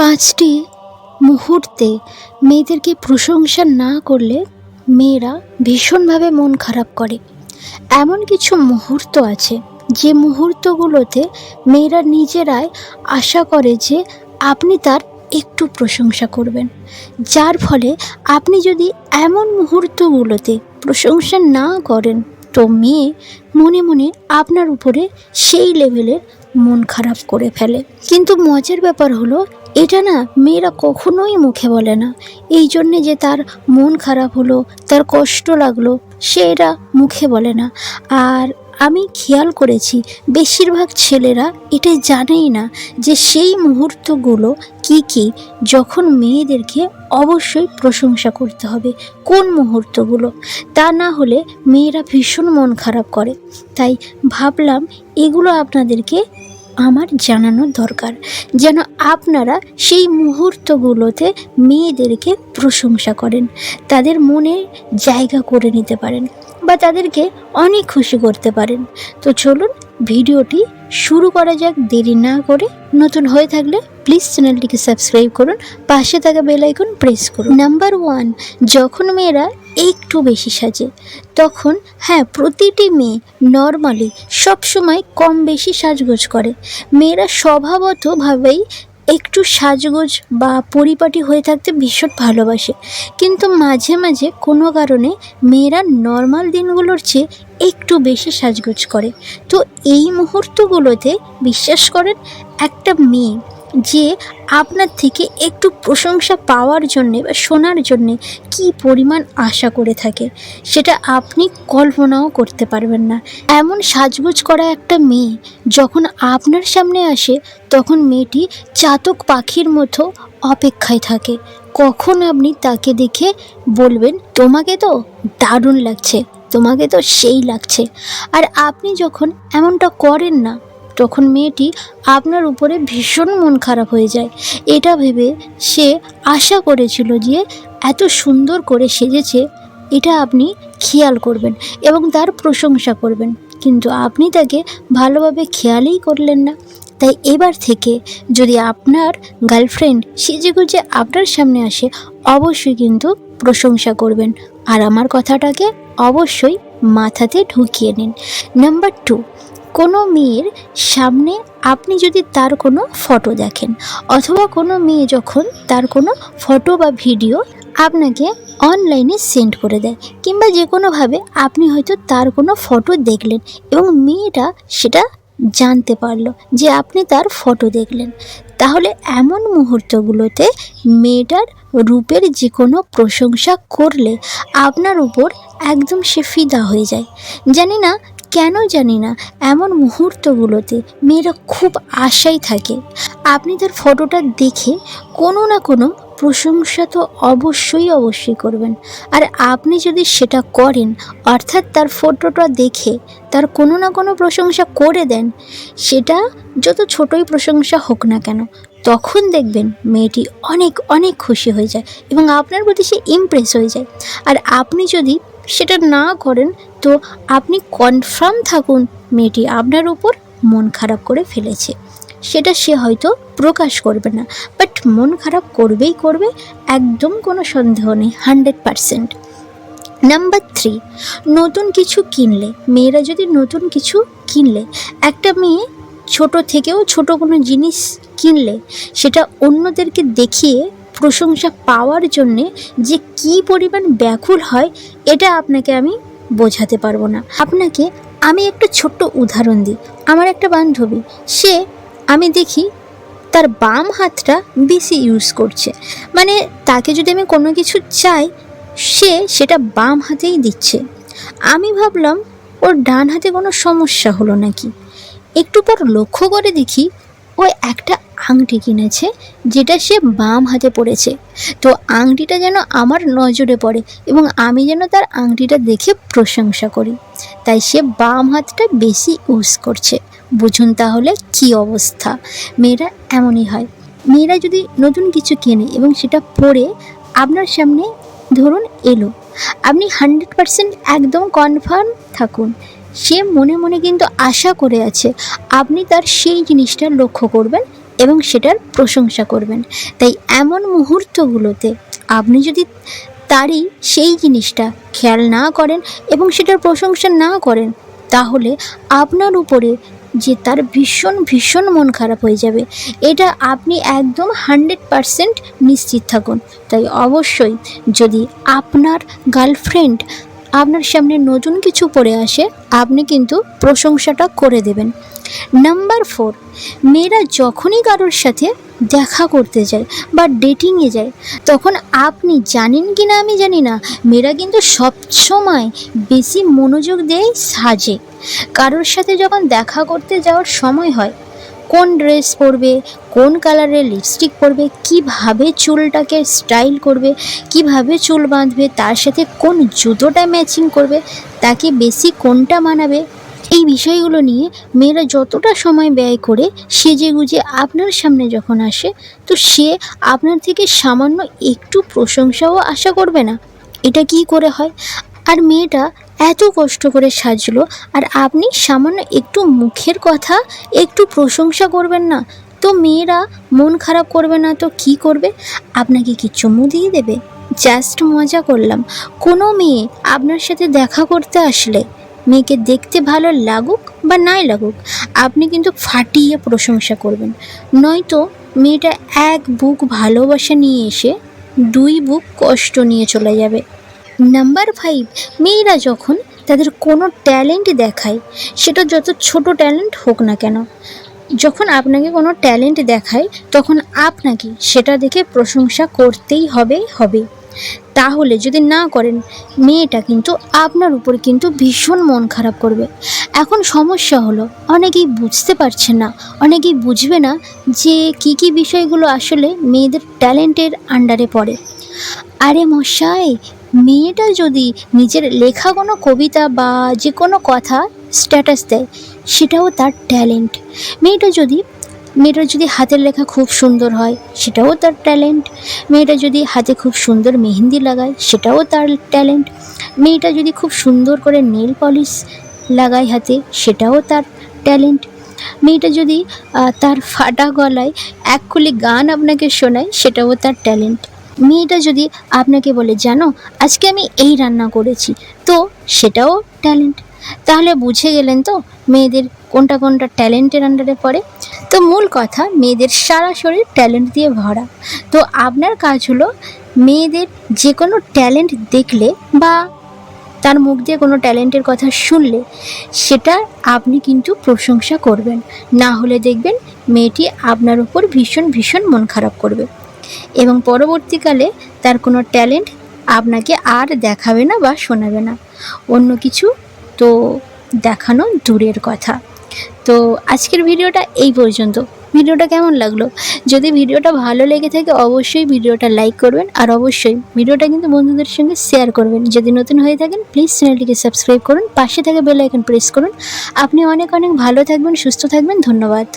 পাঁচটি মুহূর্তে মেয়েদেরকে প্রশংসা না করলে মেয়েরা ভীষণভাবে মন খারাপ করে। এমন কিছু মুহূর্ত আছে, যে মুহূর্তগুলোতে মেয়েরা নিজেরাই আশা করে যে আপনি তার একটু প্রশংসা করবেন। যার ফলে আপনি যদি এমন মুহূর্তগুলোতে প্রশংসা না করেন, তো মেয়ে মনে মনে আপনার উপরে সেই লেভেলের মন খারাপ করে ফেলে। কিন্তু মজার ব্যাপার হলো এটা না মেয়েরা কখনোই মুখে বলে না। এই জন্যে যে তার মন খারাপ হলো, তার কষ্ট লাগল সে এটা মুখে বলে না। আর আমি খেয়াল করেছি, বেশিরভাগ ছেলেরা এটা জানেই না যে সেই মুহূর্তগুলো কি কি, যখন মেয়েদেরকে অবশ্যই প্রশংসা করতে হবে, কোন মুহূর্তগুলো। তা না হলে মেয়েরা ভীষণ মন খারাপ করে। তাই ভাবলাম এগুলো আপনাদেরকে আমার জানানো দরকার, যেন আপনারা সেই মুহূর্তগুলোতে মেয়েদেরকে প্রশংসা করেন, তাদের মনে জায়গা করে নিতে পারেন বা তাদেরকে অনেক খুশি করতে পারেন। তো চলুন ভিডিওটি শুরু করা যাক, দেরি না করে। নতুন হয়ে থাকলে প্লিজ চ্যানেলটিকে সাবস্ক্রাইব করুন, পাশে থাকা বেল আইকন প্রেস করুন। নাম্বার ওয়ান যখন মেয়েরা একটু বেশি সাজে, তখন হ্যাঁ প্রতিটি মেয়ে নর্মালি সবসময় কম বেশি সাজগোজ করে। মেয়েরা স্বভাবতভাবেই একটু সাজগোজ বা পরিপাটি হয়ে থাকতে ভীষণ ভালোবাসে। কিন্তু মাঝে মাঝে কোনো কারণে মেয়েরা নর্মাল দিনগুলোর চেয়ে একটু বেশি সাজগোজ করে। তো এই মুহূর্তগুলোতে বিশ্বাস করেন একটা মেয়ে যে আপনার থেকে একটু প্রশংসা পাওয়ার জন্যে বা শোনার জন্যে কি পরিমাণ আশা করে থাকে, সেটা আপনি কল্পনাও করতে পারবেন না। এমন সাজগোজ করা একটা মেয়ে যখন আপনার সামনে আসে, তখন মেয়েটি চাতক পাখির মতো অপেক্ষায় থাকে। কখন আপনি তাকে দেখে বলবেন, তোমাকে তো দারুণ লাগছে, তোমাকে তো সেই লাগছে। আর আপনি যখন এমনটা করেন না তখন মেয়েটি আপনার উপরে ভীষণ মন খারাপ হয়ে যায়। এটা ভেবে সে আশা করেছিল যে এত সুন্দর করে সেজেছে, এটা আপনি খেয়াল করবেন এবং তার প্রশংসা করবেন। কিন্তু আপনি তাকে ভালোভাবে খেয়ালই করলেন না। তাই এবার থেকে যদি আপনার গার্লফ্রেন্ড সেজেগুজে আপনার সামনে আসে, অবশ্যই কিন্তু প্রশংসা করবেন। আর আমার কথাটাকে অবশ্যই মাথাতে ঢুকিয়ে নিন। নাম্বার টু কোনো মেয়ের সামনে আপনি যদি তার কোনো ফটো দেখেন অথবা কোনো মেয়ে যখন তার কোনো ফটো বা ভিডিও আপনাকে অনলাইনে সেন্ড করে দেয় কিংবা যে কোনোভাবে আপনি হয়তো তার কোনো ফটো দেখলেন এবং মেয়েটা সেটা জানতে পারল যে আপনি তার ফটো দেখলেন, তাহলে এমন মুহূর্তগুলোতে মেয়েটার রূপের যে কোনো প্রশংসা করলে আপনার উপর একদম সে ফিদা হয়ে যায়। জানি না কেন জানি না, এমন মুহূর্তগুলোতে মেয়েরা খুব আশায় থাকে। আপনি তার ফটোটা দেখে কোনো না কোনো প্রশংসা তো অবশ্যই অবশ্যই করবেন। আর আপনি যদি সেটা করেন, অর্থাৎ তার ফটোটা দেখে তার কোনো না কোনো প্রশংসা করে দেন, সেটা যত ছোটই প্রশংসা হোক না কেন, তখন দেখবেন মেয়েটি অনেক অনেক খুশি হয়ে যায় এবং আপনার প্রতি সে ইমপ্রেস হয়ে যায়। আর আপনি যদি সেটা না করেন তো আপনি কনফার্ম থাকুন মেয়েটি আপনার উপর মন খারাপ করে ফেলেছে। সেটা সে হয়তো প্রকাশ করবে না বাট মন খারাপ করবেই করবে, একদম কোনো সন্দেহ নেই হান্ড্রেড পারসেন্ট নাম্বার থ্রি নতুন কিছু কিনলে, মেয়েরা যদি নতুন কিছু কিনলে, একটা মেয়ে ছোট থেকেও ছোট কোনো জিনিস কিনলে, সেটা অন্যদেরকে দেখিয়ে প্রশংসা পাওয়ার জন্যে যে কি পরিমাণ ব্যাকুল হয়, এটা আপনাকে আমি বোঝাতে পারব না। আপনাকে আমি একটা ছোট্ট উদাহরণ দিই। আমার একটা বান্ধবী, সে আমি দেখি তার বাম হাতটা বেশি ইউজ করছে। মানে তাকে যদি আমি কোনো কিছু চাই, সে সেটা বাম হাতেই দিচ্ছে। আমি ভাবলাম, ওর ডান হাতে কোনো সমস্যা হলো নাকি? একটু পর লক্ষ্য করে দেখি, ও একটা আংটি কিনেছে, যেটা সে বাম হাতে পড়েছে তো আংটিটা যেন আমার নজরে পড়ে এবং আমি যেন তার আংটিটা দেখে প্রশংসা করি। তাই সে বাম হাতটা বেশি ইউজ করছে। বুঝুন তাহলে কি অবস্থা? মেয়েরা এমনই হয়। মেয়েরা যদি নতুন কিছু কেনে এবং সেটা পরে আপনার সামনে ধরুন এলো, আপনি হান্ড্রেড পারসেন্ট একদম কনফার্ম থাকুন। সে মনে মনে কিন্তু আশা করে আছে, আপনি তার সেই জিনিসটা লক্ষ্য করবেন এবং সেটার প্রশংসা করবেন। তাই এমন মুহূর্তগুলোতে আপনি যদি তারই সেই জিনিসটা খেয়াল না করেন এবং সেটার প্রশংসা না করেন, তাহলে আপনার উপরে যে তার ভীষণ ভীষণ মন খারাপ হয়ে যাবে। এটা আপনি একদম হান্ড্রেড পারসেন্ট নিশ্চিত থাকুন। তাই অবশ্যই যদি আপনার গার্লফ্রেন্ড আপনার সামনে নতুন কিছু পরে আসে, আপনি কিন্তু প্রশংসাটা করে দেবেন। নাম্বার ফোর, মেয়েরা যখনই কারোর সাথে দেখা করতে যায় বা ডেটিংয়ে যায়, তখন আপনি জানেন কি না আমি জানি না, মেয়েরা কিন্তু সবসময় বেশি মনোযোগ দেয় সাজে। কারোর সাথে যখন দেখা করতে যাওয়ার সময় হয় কোন ড্রেস পরবে, কোন কালারের লিপস্টিক পরবে, কীভাবে চুলটাকে স্টাইল করবে, কীভাবে চুল বাঁধবে, তার সাথে কোন জুতোটা ম্যাচিং করবে, তাকে বেশি কোনটা মানাবে, এই বিষয়গুলো নিয়ে মেয়েরা যতটা সময় ব্যয় করে সেজে গুজে আপনার সামনে যখন আসে, তো সে আপনার থেকে সামান্য একটু প্রশংসাও আশা করবে না। এটা কি করে হয়? আর মেয়েটা এত কষ্ট করে সাজলো, আর আপনি সামান্য একটু মুখের কথা, একটু প্রশংসা করবেন না? তো মেয়েরা মন খারাপ করবে না তো কি করবে? আপনাকে কি চুমু দিয়ে দেবে? জাস্ট মজা করলাম। কোনো মেয়ে আপনার সাথে দেখা করতে আসলে, মেয়েকে দেখতে ভালো লাগুক বা নাই লাগুক, আপনি কিন্তু ফাটিয়ে প্রশংসা করবেন। নয়তো মেয়েটা এক বুক ভালোবাসা নিয়ে এসে দুই বুক কষ্ট নিয়ে চলে যাবে। নাম্বার ফাইভ মেয়েরা যখন তাদের কোনো ট্যালেন্ট দেখায়, সেটা যত ছোট ট্যালেন্ট হোক না কেন, যখন আপনাকে কোনো ট্যালেন্ট দেখায়, তখন আপনাকে সেটা দেখে প্রশংসা করতেই হবে হবে। তাহলে যদি না করেন, মেয়েটা কিন্তু আপনার উপর কিন্তু ভীষণ মন খারাপ করবে। এখন সমস্যা হলো, অনেকেই বুঝতে পারছে না, অনেকেই বুঝবে না যে কী কী বিষয়গুলো আসলে মেয়েদের ট্যালেন্টের আন্ডারে পড়ে। আরে মশাই মেয়েটা যদি নিজের লেখা কোনো কবিতা বা যে কোনো কথা স্ট্যাটাস দেয়, সেটাও তার ট্যালেন্ট মেয়েটা যদি, মেয়েটার যদি হাতের লেখা খুব সুন্দর হয়, সেটাও তার ট্যালেন্ট মেয়েটা যদি হাতে খুব সুন্দর মেহেন্দি লাগায়, সেটাও তার ট্যালেন্ট মেয়েটা যদি খুব সুন্দর করে নেল পলিশ লাগায় হাতে, সেটাও তার ট্যালেন্ট মেয়েটা যদি তার ফাটা গলায় এক কুলি গান আপনাকে শোনায়, সেটাও তার ট্যালেন্ট মেয়েটা যদি আপনাকে বলে, জানো, আজকে আমি এই রান্না করেছি। তো সেটাও ট্যালেন্ট তাহলে বুঝে গেলেন তো মেয়েদের কোনটা কোনটা ট্যালেন্টের আন্ডারে পড়ে? তো মূল কথা, মেয়েদের সারা শরীর ট্যালেন্ট দিয়ে ভরা। তো আপনার কাজ হলো মেয়েদের যে কোনো ট্যালেন্ট দেখলে বা তার মুখ দিয়ে কোনো ট্যালেন্টের কথা শুনলে, সেটা আপনি কিন্তু প্রশংসা করবেন। না হলে দেখবেন মেয়েটি আপনার উপর ভীষণ ভীষণ মন খারাপ করবে। এবং পরবর্তীকালে তার কোনো ট্যালেন্ট আপনাকে আর দেখাবে না বা শোনাবে না। অন্য কিছু তো দেখানো দূরের কথা। তো আজকের ভিডিওটা এই পর্যন্ত। ভিডিওটা কেমন লাগল? যদি ভিডিওটা ভালো লেগে থাকে অবশ্যই ভিডিওটা লাইক করবেন আর অবশ্যই ভিডিওটা কিন্তু বন্ধুদের সঙ্গে শেয়ার করবেন। যদি নতুন হয়ে থাকেন প্লিজ চ্যানেলটিকে সাবস্ক্রাইব করুন, পাশে থেকে বেল আইকন প্রেস করুন। আপনি অনেক অনেক ভালো থাকবেন, সুস্থ থাকবেন, ধন্যবাদ।